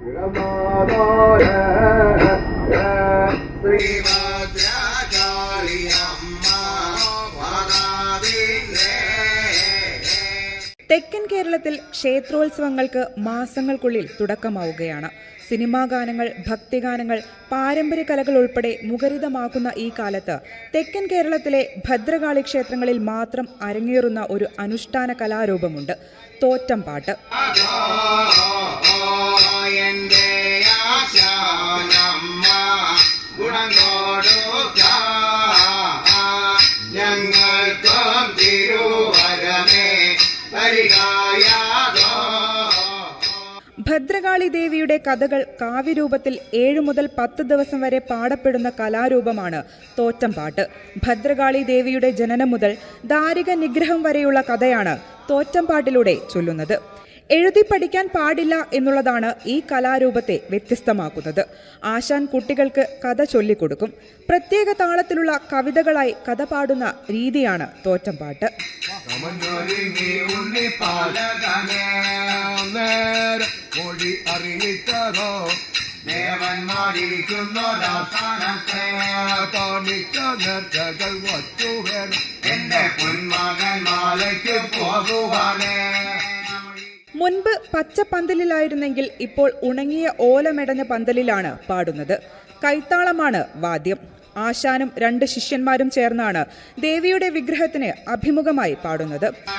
തെക്കൻ കേരളത്തിൽ ക്ഷേത്രോത്സവങ്ങൾക്ക് മാസങ്ങൾക്കുള്ളിൽ തുടക്കമാവുകയാണ്. സിനിമാ ഗാനങ്ങൾ ഭക്തിഗാനങ്ങൾ പാരമ്പര്യ കലകൾ ഉൾപ്പെടെ മുഖരിതമാക്കുന്ന ഈ കാലത്ത് തെക്കൻ കേരളത്തിലെ ഭദ്രകാളി ക്ഷേത്രങ്ങളിൽ മാത്രം അരങ്ങേറുന്ന ഒരു അനുഷ്ഠാന കലാരൂപമുണ്ട്. തോറ്റംപാട്ട് എന്റെ ആശാനമ്മ ഗുണം കൊടുക്ക ഞങ്ങൾക്കും തിരുവരമേ വരികയാതോ ഭദ്രകാളി ദേവിയുടെ കഥകൾ കാവ്യരൂപത്തിൽ ഏഴു മുതൽ പത്ത് ദിവസം വരെ പാടപ്പെടുന്ന കലാരൂപമാണ് തോറ്റംപാട്ട് ഭദ്രകാളി ദേവിയുടെ ജനനം മുതൽ ദാരിക നിഗ്രഹം വരെയുള്ള കഥയാണ് തോറ്റംപാട്ടിലൂടെ ചൊല്ലുന്നത്. എഴുതി പഠിക്കാൻ പാടില്ല എന്നുള്ളതാണ് ഈ കലാരൂപത്തെ വ്യത്യസ്തമാക്കുന്നത്. ആശാൻ കുട്ടികൾക്ക് കഥ ചൊല്ലിക്കൊടുക്കും. പ്രത്യേക താളത്തിലുള്ള കവിതകളായി കഥ പാടുന്ന രീതിയാണ് തോറ്റംപാട്ട്. എന്റെ പൊന്മകൻ മാലയ്ക്ക് പോകുവാനേ മുൻപ് പച്ച പന്തലിലായിരുന്നെങ്കിൽ ഇപ്പോൾ ഉണങ്ങിയ ഓലമെടഞ്ഞ പന്തലിലാണ് പാടുന്നത്. കൈത്താളമാണ് വാദ്യം. ആശാനും രണ്ട് ശിഷ്യന്മാരും ചേർന്നാണ് ദേവിയുടെ വിഗ്രഹത്തിന് അഭിമുഖമായി പാടുന്നത്.